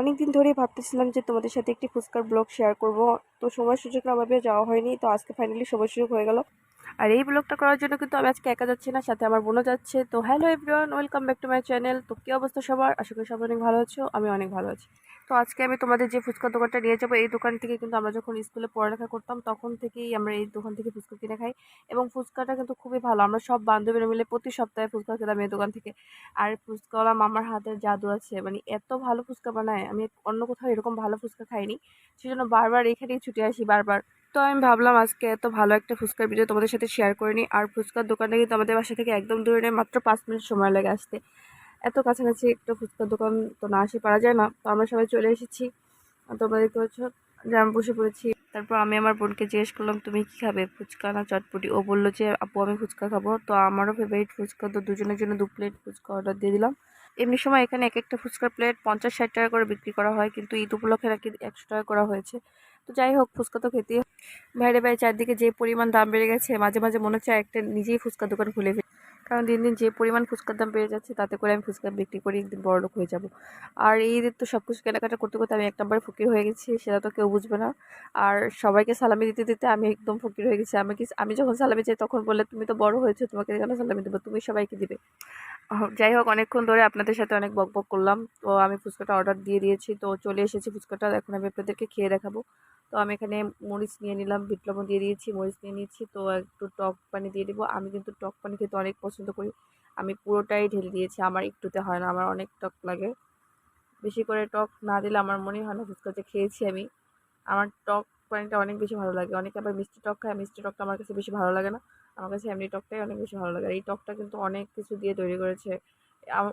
অনেক দিন ধরেই ভাবতেছিলাম যে তোমাদের সাথে একটি ফুচকার ব্লগ শেয়ার করব। তো সময় সুযোগের অভাবে যাওয়া হয়নি, তো আজকে ফাইনালি সময় সুযোগ হয়ে গেল। আর এই ব্লগটা করার জন্য কিন্তু আমি আজকে একা যাচ্ছি না, সাথে আমার বোনও যাচ্ছে। তো hello everyone welcome back to my channel তো কী অবস্থা সবার? আশা করি সবাই অনেক ভালো আছো, আমি অনেক ভালো আছি। তো আজকে আমি তোমাদের যে ফুচকার দোকানটা নিয়ে যাব, এই দোকান থেকে কিন্তু আমরা যখন স্কুলে পড়ালেখা করতাম, তখন থেকেই আমরা এই দোকান থেকে ফুচকা কিনে খাই। এবং ফুচকাটা কিন্তু খুবই ভালো, আমরা সব বান্ধবীরা মিলে প্রতি সপ্তাহে ফুচকা খেতাম এই দোকান থেকে। আর ফুচকাওয়ালা মামার হাতের জাদু আছে মানে এত ভালো ফুচকা বানায়, আমি অন্য কোথাও এরকম ভালো ফুচকা খাইনি। সেজন্য বারবার এখানেই ছুটে আসি বারবার। তো আমি ভাবলাম আজকে এত ভালো একটা ফুচকার ভিডিও তোমাদের সাথে শেয়ার করে নিই। আর ফুচকার দোকানটা কিন্তু আমাদের বাসা থেকে একদম দূরে নেই মাত্র পাঁচ মিনিট সময় লাগে আসতে। এত কাছাকাছি একটা ফুচকার দোকান তো না আসে পারা যায় না। তো আমরা সবাই চলে এসেছি। তোমরা দেখতে পাচ্ছ যে আমি বসে পড়েছি। তারপর আমি আমার বোনকে জিজ্ঞেস করলাম, তুমি কি খাবে? ফুচকা না চটপটি? ও বলল যে, আপু, আমি ফুচকা খাব। তো আমারও ফেভারিট ফুচকা, তো দুজনের জন্য দু প্লেট ফুচকা অর্ডার দিয়ে দিলাম। এমনি সময় এখানে এক একটা ফুচকার প্লেট পঞ্চাশ ষাট টাকা করে বিক্রি করা হয়। কিন্তু ঈদ উপলক্ষে নাকি একশো টাকা করা হয়েছে। তো যাই হোক, ফুচকা তো খেতেই। বাইরে বাইরে চারদিকে যে পরিমাণ দাম বেড়ে গেছে, মাঝে মাঝে মনে হচ্ছে একটা নিজেই ফুচকা দোকান খুলে ফেলি। কারণ দিন দিন যে পরিমাণ ফুচকার দাম বেড়ে যাচ্ছে, তাতে করে আমি ফুচকা বিক্রি করে, একদিন বড় লোক হয়ে যাব। আর এই ঈদের তো সব কিছু কেনাকাটা করতে করতে আমি এক নম্বরে ফকির হয়ে গেছি, সেটা তো কেউ বুঝবে না। আর সবাইকে সালামি দিতে দিতে আমি একদম ফকির হয়ে গেছি। আমি কি, আমি যখন সালামি চাই তখন বললে তুমি তো বড় হয়েছো, তোমাকে কেন সালামি দেবো? তুমি সবাইকে দিবে। যাই হোক অনেকক্ষণ ধরে আপনাদের সাথে অনেক বক বক করলাম। তো আমি ফুচকাটা অর্ডার দিয়ে দিয়েছি। তো চলে এসেছি ফুচকাটা। এখন আমি আপনাদেরকে খেয়ে দেখাবো। তো আমি এখানে মরিচ নিয়ে নিলাম, বিট লবণ দিয়ে দিয়েছি, মরিচ নিয়ে নিয়েছি। তো একটু টক পানি দিয়ে দেবো। আমি কিন্তু টক পানি খেতে অনেক পছন্দ করি। আমি পুরোটাই ঢেলে দিয়েছি। আমার একটুতে হয় না, আমার অনেক টক লাগে। বেশি করে টক না দিলে আমার মনে হয় না ফুচকা যে খেয়েছি আমি। আমার টক পানিটা অনেক বেশি ভালো লাগে। অনেকে আবার মিষ্টি টক খায়। মিষ্টি টকটা আমার কাছে বেশি ভালো লাগে না। আমার কাছে এমনি টকটাই অনেক বেশি ভালো লাগে। আর এই টকটা কিন্তু অনেক কিছু দিয়ে তৈরি করেছে।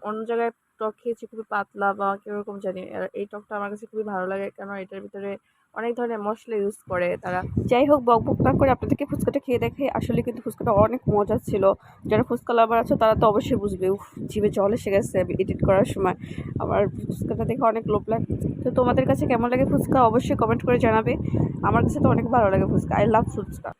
অন্য জায়গায় টক খেয়েছি খুবই পাতলা বা কীরকম জানি। এই টকটা আমার কাছে খুবই ভালো লাগে কেন এটার ভিতরে অনেক ধরনের মশলা ইউজ করে তারা। যাই হোক, বক বক না করে আপনাদেরকে ফুচকাটা খেয়ে দেখে আসলে কিন্তু ফুচকাটা অনেক মজা ছিল। যারা ফুচকা লাভার আছে, তারা তো অবশ্যই বুঝবে, উফ, জিভে জল এসে গেছে এডিট করার সময়। আমার ফুচকাটা দেখে অনেক লোভ লাগছে। তো তোমাদের কাছে কেমন লাগে ফুচকা? অবশ্যই কমেন্ট করে জানাবে। আমার কাছে তো অনেক ভালো লাগে ফুচকা। I love fuchka.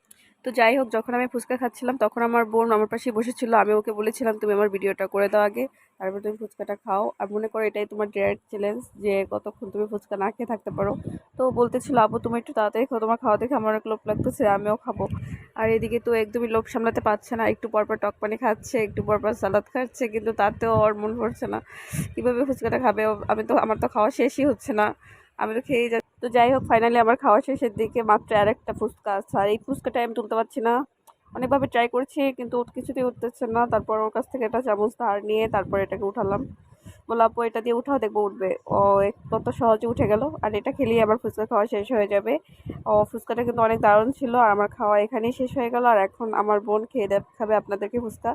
তো যাই হোক, যখন আমি ফুচকা খাচ্ছিলাম, তখন আমার বোন আমার পাশেই বসেছিল। আমি ওকে বলেছিলাম, তুমি আমার ভিডিওটা করে দাও আগে, তারপর তুমি ফুচকাটা খাও। আর মনে করো এটাই তোমার ডিরেক্ট চ্যালেঞ্জ যে, কতক্ষণ তুমি ফুচকা না খেয়ে থাকতে পারো? তো বলতেছিল, আপু, তুমি একটু তাড়াতাড়ি খাও, তোমার খাওয়া দেখে আমার অনেক লোভ লাগতেছে, আমিও খাব। আর এদিকে তো একদমই লোভ সামলাতে পারছে না। একটু পরপর টক পানি খাচ্ছে, একটু পরপর সালাদ খাচ্ছে, কিন্তু তাতেও ওর মন ভরছে না। কীভাবে ফুচকাটা খাবে? আমি তো, আমার তো খাওয়া শেষই হচ্ছে না। আমি তো খেয়েই যাচ্ছি। তো যাই হোক ফাইনালি আমার খাওয়া শেষের দিকে মাত্র আর একটা ফুচকা আছে। আর এই ফুচকাটা আমি তুলতে পারছি না। অনেকভাবে ট্রাই করছি, কিন্তু কিছুতেই উঠতেছে না। তারপর ওর কাছ থেকে একটা চামচ ধার নিয়ে তারপর এটাকে উঠালাম। বলে আপু, এটা দিয়ে উঠাও, দেখব উঠবে। ও কত সহজে উঠে গেল। আর এটা খেলেই আমার ফুচকা খাওয়া শেষ হয়ে যাবে। ও, ফুচকাটা কিন্তু অনেক দারুণ ছিল। আর আমার খাওয়া এখানেই শেষ হয়ে গেল। আর এখন আমার বোন খেয়ে দেখাবে আপনাদেরকে ফুচকা।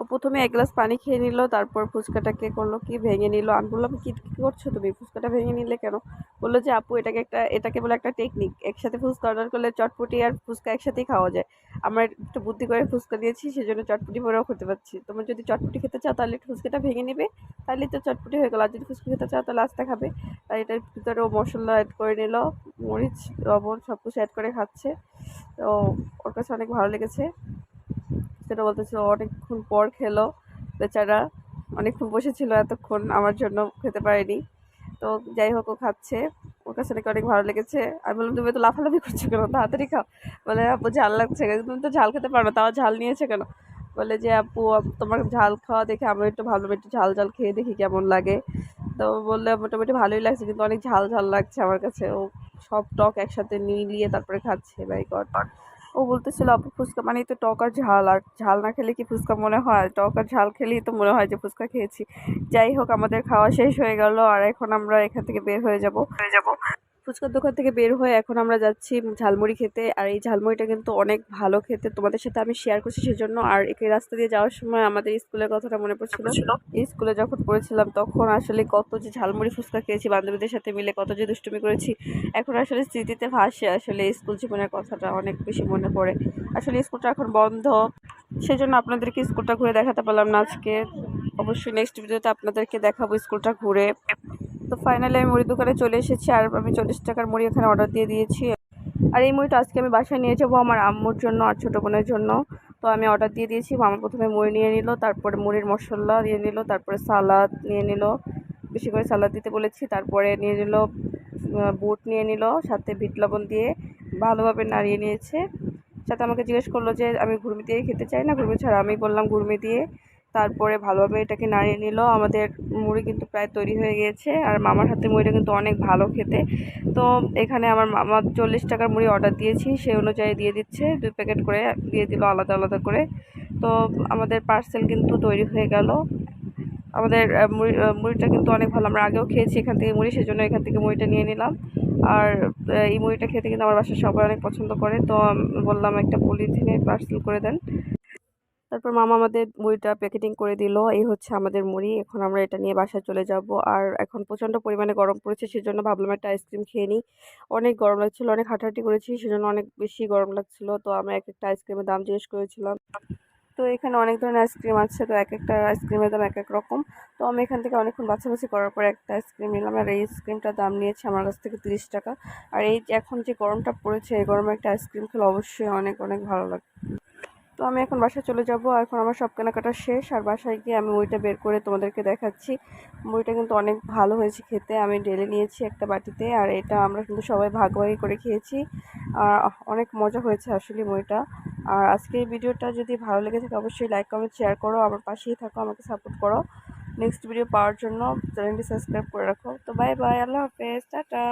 ও প্রথমে এক গ্লাস পানি খেয়ে নিল, তারপর ফুচকাটাকে করল, কি ভেঙে নিল? আমি বললাম, কি, কী করছ তুমি? ফুচকাটা ভেঙে নিলে কেন? বলল যে, আপু, এটাকে একটা, এটাকে বলে একটা টেকনিক একসাথে ফুচকা অর্ডার করলে চটপটি আর ফুচকা একসাথেই খাওয়া যায়। আমার একটু বুদ্ধি করে ফুচকা দিয়েছি, সেজন্য চটপটি ভরেও খেতে পারছি তোমার যদি চটপটি খেতে চাও, তাহলে একটু ফুচকাটা ভেঙে নেবে। তাহলে তো চটপটি হয়ে গেল। আর যদি ফুচকা খেতে চাও, তাহলে আস্তে খাবে। আর এটার ভিতরে ও মশলা অ্যাড করে নিল, মরিচ, লবণ সব কিছু অ্যাড করে খাচ্ছে। তো ওর কাছে অনেক ভালো লেগেছে। সেটা বলতেছে ও অনেকক্ষণ পর খেলো বেচারা। অনেকক্ষণ বসেছিল এতক্ষণ, আমার জন্য খেতে পারেনি। তো যাই হোক, ও খাচ্ছে। ওর কাছে নাকি অনেক ভালো লেগেছে। আমি বললাম, তুমি তো লাফালাফি করছ কেন? তাড়াতাড়ি খাও। বলে, আপু, ঝাল লাগছে তুমি তো ঝাল খেতে পারো না, তাও ঝাল নিয়েছে কেন? বলে যে, আপু তোমার ঝাল খাওয়া দেখে আমি একটু ভালো একটু ঝাল ঝাল খেয়ে দেখি কেমন লাগে। তো বললে, মোটামুটি ভালোই লাগছে, কিন্তু অনেক ঝাল ঝাল লাগছে আমার কাছে। ও সব টক একসাথে মিলিয়ে তারপরে খাচ্ছে। বাই গড ও বলতেছিল, আপু, ফুচকা মানে তো টক আর ঝাল আর ঝাল না খেলে কি ফুচকা মনে হয়? টক আর ঝাল খেলেই তো মনে হয় যে ফুচকা খেয়েছি। যাই হোক, আমাদের খাওয়া শেষ হয়ে গেল, আর এখন আমরা এখান থেকে বের হয়ে যাব হয়ে যাব। ফুচকার দোকান থেকে বের হয়ে এখন আমরা যাচ্ছি ঝালমুড়ি খেতে। আর এই ঝালমুড়িটা কিন্তু অনেক ভালো খেতে। তোমাদের সাথে আমি শেয়ার করছি সেজন্য। আর এই রাস্তা দিয়ে যাওয়ার সময় আমাদের স্কুলের কথাটা মনে পড়ছিল। স্কুলে যখন পড়েছিলাম তখন আসলে কত যে ঝালমুড়ি ফুচকা খেয়েছি বান্ধবীদের সাথে মিলে কত যে দুষ্টুমি করেছি। এখন আসলে স্মৃতিতে ভাসে আসলে স্কুল জীবনের কথাটা অনেক বেশি মনে পড়ে। আসলে স্কুলটা এখন বন্ধ। সেজন্য আপনাদেরকে স্কুলটা ঘুরে দেখাতে পারলাম না আজকে। অবশ্যই নেক্সট ভিডিওতে আপনাদেরকে দেখাবো স্কুলটা ঘুরে। তো ফাইনালি আমি মুড়ির দোকানে চলে এসেছি আর আমি চল্লিশ টাকার মুড়ি এখানে অর্ডার দিয়ে দিয়েছি। আর এই মুড়িটা আজকে আমি বাসায় নিয়ে যাব আমার আম্মুর জন্য আর ছোটো বোনের জন্য। তো আমি অর্ডার দিয়ে দিয়েছি, মামা প্রথমে মুড়ি নিয়ে নিল, তারপরে মুড়ির মশলা দিয়ে নিল, তারপরে সালাদ নিয়ে নিল, বেশি করে সালাদ দিতে বলেছি, তারপরে নিয়ে নিল বুট নিয়ে নিল, সাথে ভিট লবণ দিয়ে ভালোভাবে নাড়িয়ে নিয়েছে। সাথে আমাকে জিজ্ঞেস করল যে, আমি ঘুরমি দিয়ে খেতে চাই না? ঘুরমি ছাড়া আমি বললাম, ঘুরমি দিয়ে তারপরে ভালোভাবে এটাকে নাড়িয়ে নিল। আমাদের মুড়ি কিন্তু প্রায় তৈরি হয়ে গিয়েছে আর মামার হাতে মুড়িটা কিন্তু অনেক ভালো খেতে। তো এখানে আমার মামা চল্লিশ টাকার মুড়ি অর্ডার দিয়েছি, সেই অনুযায়ী দিয়ে দিচ্ছে। দুই প্যাকেট করে দিয়ে দিল আলাদা আলাদা করে। তো আমাদের পার্সেল কিন্তু তৈরি হয়ে গেল। আমাদের মুড়ি মুড়িটা কিন্তু অনেক ভালো। আমরা আগেও খেয়েছি এখান থেকে মুড়ি, সেজন্য এখান থেকে মুড়িটা নিয়ে নিলাম। আর এই মুড়িটা খেতে কিন্তু আমার বাসার সবাই অনেক পছন্দ করে। তো বললাম একটা পলিথিনে পার্সেল করে দেন। তারপর মামা আমাদের মুড়িটা প্যাকেটিং করে দিল। এই হচ্ছে আমাদের মুড়ি। এখন আমরা এটা নিয়ে বাসায় চলে যাব। আর এখন প্রচণ্ড পরিমাণে গরম পড়েছে, সেজন্য ভাবলাম একটা আইসক্রিম খেয়ে নিই। অনেক গরম লাগছিল, অনেক হাঁটাহাঁটি করেছি, সেজন্য অনেক বেশি গরম লাগছিল। তো আমরা এক একটা আইসক্রিমের দাম জিজ্ঞেস করেছিলাম। তো এখানে অনেক ধরনের আইসক্রিম আছে। তো এক একটা আইসক্রিমের দাম এক এক রকম। তো আমি এখান থেকে অনেকক্ষণ বাছাবাছি করার পরে একটা আইসক্রিম নিলাম। আর এই আইসক্রিমটার দাম নিয়েছে আমার কাছ থেকে তিরিশ টাকা। আর এই এখন যে গরমটা পড়েছে, এই গরমে একটা আইসক্রিম খেলে অবশ্যই অনেক অনেক ভালো লাগে। তো আমি এখন বাসায় চলে যাব। এখন আমার সব কেনাকাটা শেষ। আর বাসায় গিয়ে আমি মুড়িটা বের করে তোমাদেরকে দেখাচ্ছি। মুড়িটা কিন্তু অনেক ভালো হয়েছে খেতে। আমি ঢেলে নিয়েছি একটা বাটিতে। আর এটা আমরা কিন্তু সবাই ভাগাভাগি করে খেয়েছি। আর অনেক মজা হয়েছে আসলে মুড়িটা আর আজকে এই ভিডিওটা যদি ভালো লেগে থাকে, অবশ্যই লাইক কমেন্ট শেয়ার করো। আমার পাশেই থাকো, আমাকে সাপোর্ট করো। নেক্সট ভিডিও পাওয়ার জন্য চ্যানেলটি সাবস্ক্রাইব করে রাখো। তো বাই বাই আল্লাহ হাফেজ, টাটা।